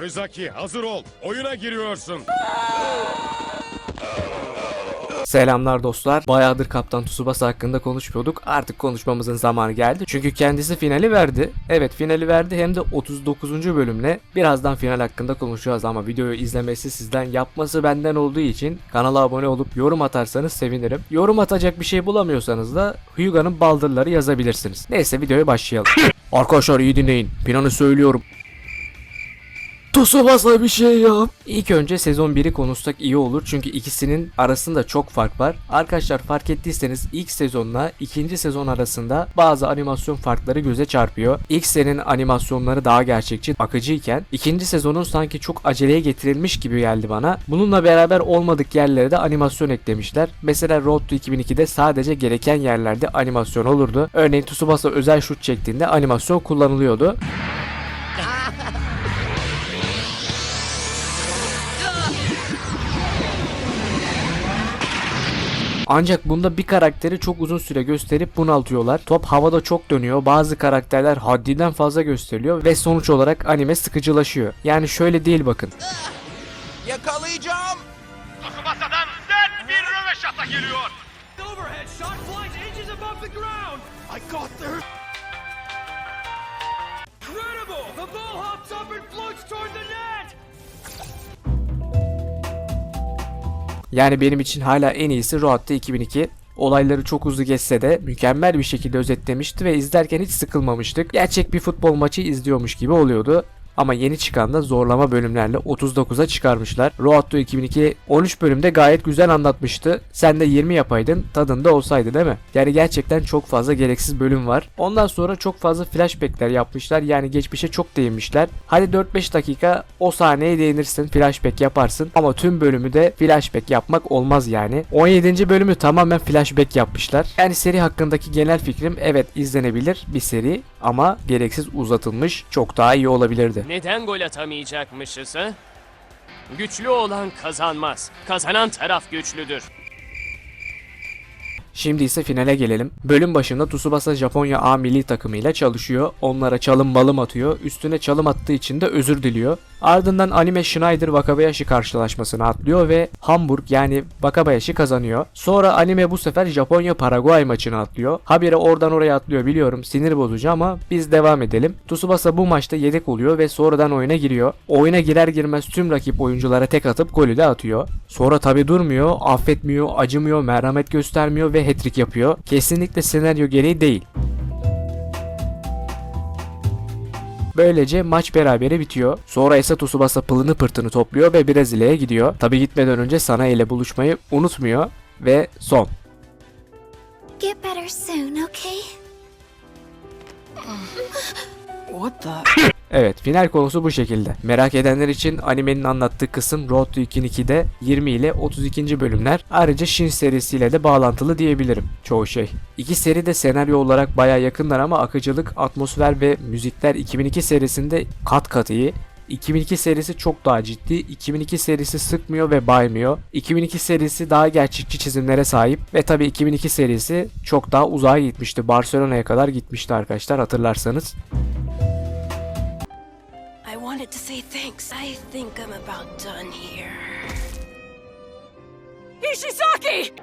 Morizaki hazır ol. Oyuna giriyorsun. Selamlar dostlar. Bayağıdır Kaptan Tsubasa hakkında konuşmuyorduk. Artık konuşmamızın zamanı geldi. Çünkü kendisi finali verdi. Evet finali verdi hem de 39. bölümle. Birazdan final hakkında konuşacağız ama videoyu izlemesi sizden yapması benden olduğu için kanala abone olup yorum atarsanız sevinirim. Yorum atacak bir şey bulamıyorsanız da Hyuga'nın baldırları yazabilirsiniz. Neyse videoya başlayalım. Arkadaşlar iyi dinleyin. Planı söylüyorum. Tsubasa bir şey yap. İlk önce sezon 1'i konuşsak iyi olur çünkü ikisinin arasında çok fark var. Arkadaşlar fark ettiyseniz ilk sezonla ikinci sezon arasında bazı animasyon farkları göze çarpıyor. İlk serinin animasyonları daha gerçekçi, akıcıyken ikinci sezonun sanki çok aceleye getirilmiş gibi geldi bana. Bununla beraber olmadık yerlere de animasyon eklemişler. Mesela Road to 2002'de sadece gereken yerlerde animasyon olurdu. Örneğin Tsubasa özel şut çektiğinde animasyon kullanılıyordu. Ancak bunda bir karakteri çok uzun süre gösterip bunaltıyorlar. Top havada çok dönüyor. Bazı karakterler haddinden fazla gösteriliyor ve sonuç olarak anime sıkıcılaşıyor. Yani şöyle değil bakın. Yakalayacağım. Tsubasa'dan sert bir röveşata geliyor. overhead shot flies inches above the ground. I got there. Incredible! The ball hops up and floats toward the net. Yani benim için hala en iyisi Road'da 2002. Olayları çok hızlı geçse de mükemmel bir şekilde özetlemişti ve izlerken hiç sıkılmamıştık. Gerçek bir futbol maçı izliyormuş gibi oluyordu. Ama yeni çıkan da zorlama bölümlerle 39'a çıkarmışlar. Road to 2002 13 bölümde gayet güzel anlatmıştı. Sen de 20 yapaydın tadında olsaydı değil mi? Yani gerçekten çok fazla gereksiz bölüm var. Ondan sonra çok fazla flashbackler yapmışlar. Yani geçmişe çok değinmişler. Hadi 4-5 dakika o sahneye değinirsin flashback yaparsın. Ama tüm bölümü de flashback yapmak olmaz yani. 17. bölümü tamamen flashback yapmışlar. Yani seri hakkındaki genel fikrim evet izlenebilir bir seri ama gereksiz uzatılmış çok daha iyi olabilirdi. Neden gol atamayacakmışız ha? Güçlü olan kazanmaz. Kazanan taraf güçlüdür. Şimdi ise finale gelelim. Bölüm başında Tsubasa Japonya A milli takımıyla çalışıyor. Onlara çalım balım atıyor. Üstüne çalım attığı için de özür diliyor. Ardından anime Schneider Wakabayashi karşılaşmasına atlıyor ve Hamburg yani Wakabayashi kazanıyor. Sonra anime bu sefer Japonya Paraguay maçını atlıyor. Habire oradan oraya atlıyor biliyorum sinir bozucu ama biz devam edelim. Tsubasa bu maçta yedek oluyor ve sonradan oyuna giriyor. Oyuna girer girmez tüm rakip oyunculara tek atıp golü de atıyor. Sonra tabi durmuyor, affetmiyor, acımıyor, merhamet göstermiyor ve hat-trick yapıyor. Kesinlikle senaryo gereği değil. Böylece maç berabere bitiyor. Sonra ise Tsubasa pılını pırtını topluyor ve Brezilya'ya gidiyor. Tabi gitmeden önce Sana ile buluşmayı unutmuyor ve son. Get better soon, okay? Evet final konusu bu şekilde. Merak edenler için animenin anlattığı kısım Road to 2'de 20 ile 32. bölümler. Ayrıca Shin serisiyle de bağlantılı diyebilirim çoğu şey. İki seri de senaryo olarak baya yakınlar ama akıcılık, atmosfer ve müzikler 2002 serisinde kat kat iyi. 2002 serisi çok daha ciddi. 2002 serisi sıkmıyor ve baymıyor. 2002 serisi daha gerçekçi çizimlere sahip ve tabi 2002 serisi çok daha uzağa gitmişti. Barcelona'ya kadar gitmişti arkadaşlar hatırlarsanız. I wanted to say thanks. I think I'm about done here. Ishisaki!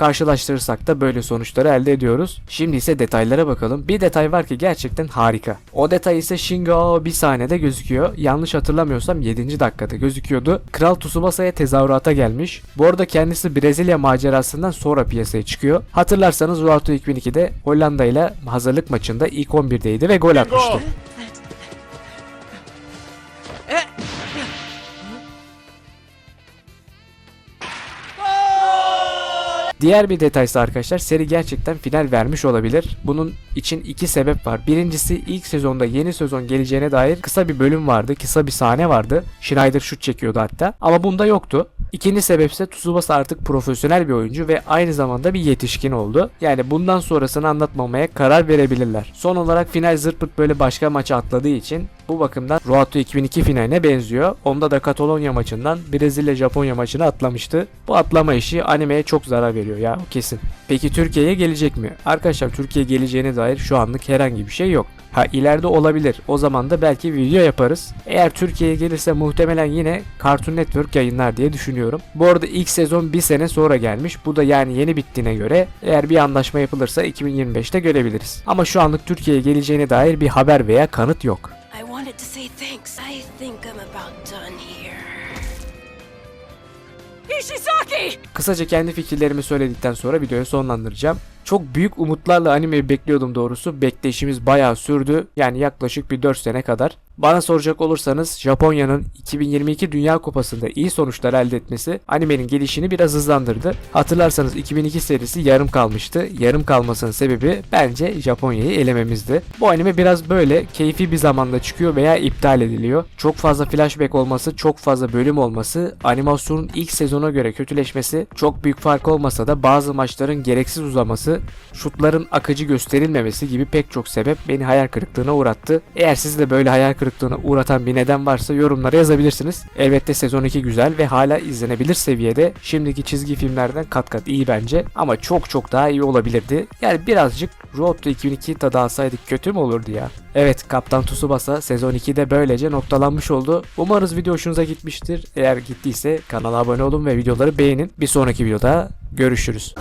Karşılaştırırsak da böyle sonuçları elde ediyoruz. Şimdi ise detaylara bakalım. Bir detay var ki gerçekten harika. O detay ise Shingo bir sahnede gözüküyor. Yanlış hatırlamıyorsam 7. dakikada gözüküyordu. Kral Tsubasa'ya tezahürata gelmiş. Bu arada kendisi Brezilya macerasından sonra piyasaya çıkıyor. Hatırlarsanız to 2002'de Hollanda ile hazırlık maçında ilk 11'deydi ve gol atmıştı. Diğer bir detaysa arkadaşlar seri gerçekten final vermiş olabilir. Bunun için iki sebep var. Birincisi ilk sezonda yeni sezon geleceğine dair kısa bir bölüm vardı. Kısa bir sahne vardı. Schneider şut çekiyordu hatta. Ama bunda yoktu. İkinci sebep ise Tsubasa artık profesyonel bir oyuncu ve aynı zamanda bir yetişkin oldu. Yani bundan sonrasını anlatmamaya karar verebilirler. Son olarak final zırt pırt böyle başka maça atladığı için Bu bakımdan Road to 2002 finaline benziyor. Onda da Katalonya maçından Brezilya Japonya maçını atlamıştı. Bu atlama işi animeye çok zarar veriyor ya kesin. Peki Türkiye'ye gelecek mi? Arkadaşlar Türkiye geleceğine dair şu anlık herhangi bir şey yok. Ha ileride olabilir. O zaman da belki video yaparız. Eğer Türkiye'ye gelirse muhtemelen yine Cartoon Network yayınlar diye düşünüyorum. Bu arada ilk sezon bir sene sonra gelmiş. Bu da yani yeni bittiğine göre eğer bir anlaşma yapılırsa 2025'te görebiliriz. Ama şu anlık Türkiye'ye geleceğine dair bir haber veya kanıt yok. Wanted to say thanks. I think I'm about done here. Ishizaki! Kısaca kendi fikirlerimi söyledikten sonra videoyu sonlandıracağım. Çok büyük umutlarla animeyi bekliyordum doğrusu. Bekleyişimiz bayağı sürdü. Yani yaklaşık bir 4 sene kadar. Bana soracak olursanız Japonya'nın 2022 Dünya Kupası'nda iyi sonuçlar elde etmesi animenin gelişini biraz hızlandırdı. Hatırlarsanız 2002 serisi yarım kalmıştı. Yarım kalmasının sebebi bence Japonya'yı elememizdi. Bu anime biraz böyle keyfi bir zamanda çıkıyor veya iptal ediliyor. Çok fazla flashback olması, çok fazla bölüm olması, animasyonun ilk sezona göre kötüleşmesi, çok büyük fark olmasa da bazı maçların gereksiz uzaması, şutların akıcı gösterilmemesi gibi pek çok sebep beni hayal kırıklığına uğrattı. Eğer sizi de böyle hayal kırıklığına uğratan bir neden varsa yorumlara yazabilirsiniz. Elbette sezon 2 güzel ve hala izlenebilir seviyede. Şimdiki çizgi filmlerden kat kat iyi bence ama çok çok daha iyi olabilirdi. Yani birazcık Road to 2002 tadı alsaydık kötü mü olurdu ya? Evet Kaptan Tsubasa sezon 2'de böylece noktalanmış oldu. Umarız video hoşunuza gitmiştir. Eğer gittiyse kanala abone olun ve videoları beğenin. Bir sonraki videoda görüşürüz.